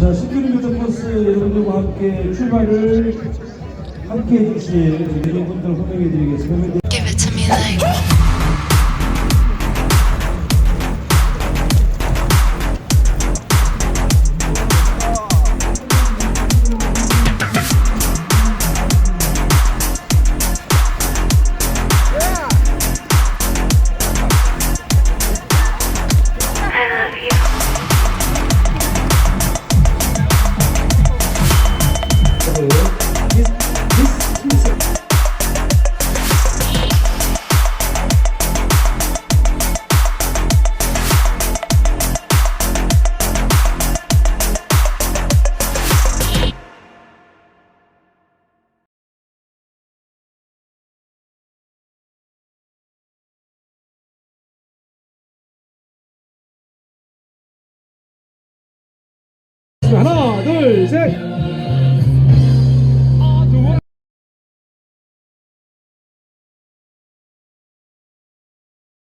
자, 시크릿 버스 여러분들과 함께 출발을 함께 해주실 우리 분들 호명해 드리겠습니다. 하나, 둘, 셋.